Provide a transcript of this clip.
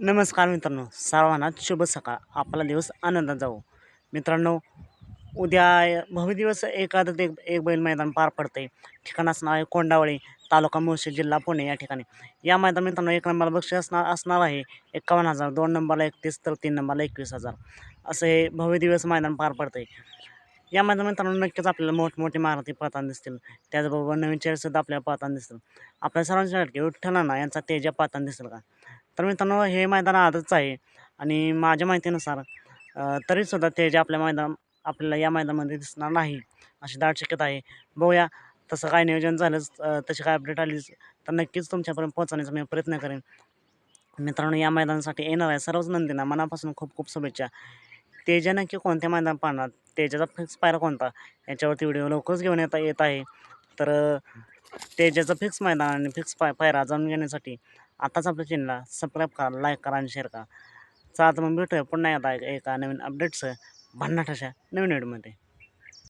नमस्कार मित्रांनो सर्वांना शुभ सकाळ. आपला दिवस आनंदात जाऊ मित्रांनो उद्या भव्य दिवस ते एक एक बैल मैदान पार पडते ठिकाणाचं नाव आहे कोंडावळी तालुका मुळशी जिल्हा पुणे या ठिकाणी. या मैदान मित्रांनो एक नंबरला बक्षीस असणार असणार आहे एकावन्न हजार दोन नंबरला एकतीस तर तीन नंबरला एकवीस हजार. असं हे भव्य दिवस मैदान पार पडते या मैदान मित्रांनो नक्कीच आपल्याला मोठमोठी मारुती पाहताना दिसतील. त्याचबरोबर नवीन चेअरसुद्धा आपल्याला पाहताना दिसतील. आपल्या सर्वांच्या विठ्ठलांना यांचा तेजा पाहताना दिसेल का? तर मित्रांनो हे मैदान आजच आहे. आणि माझ्या माहितीनुसार तरीसुद्धा ते जे आपल्या मैदान आपल्याला या मैदानामध्ये दिसणार नाही अशी दाट शक्यता आहे. बघूया तसं काय नियोजन झालंच तशी काय अपडेट आलीच तर नक्कीच तुमच्यापर्यंत पोहोचवण्याचा मी प्रयत्न करेन. मित्रांनो या मैदानासाठी येणार आहे सर्वच नंदींना मनापासून खूप खूप शुभेच्छा. तेजा नक्की कोणत्या मैदान पाहणार? तेजाचा फिक्स पायरा कोणता? याच्यावरती व्हिडिओ लवकरच घेऊन येता येत आहे. तर त्याच्याचं फिक्स मैदान आणि फिक्स पाय पायरा जाणून घेण्यासाठी आताच आपल्या चॅनलला सबस्क्राईब करा लाईक करा आणि शेअर करा. चला तर मग भेटूया पुन्हा एकदा एका नवीन अपडेट्स भन्नाट अशा नवीन व्हिडिओमध्ये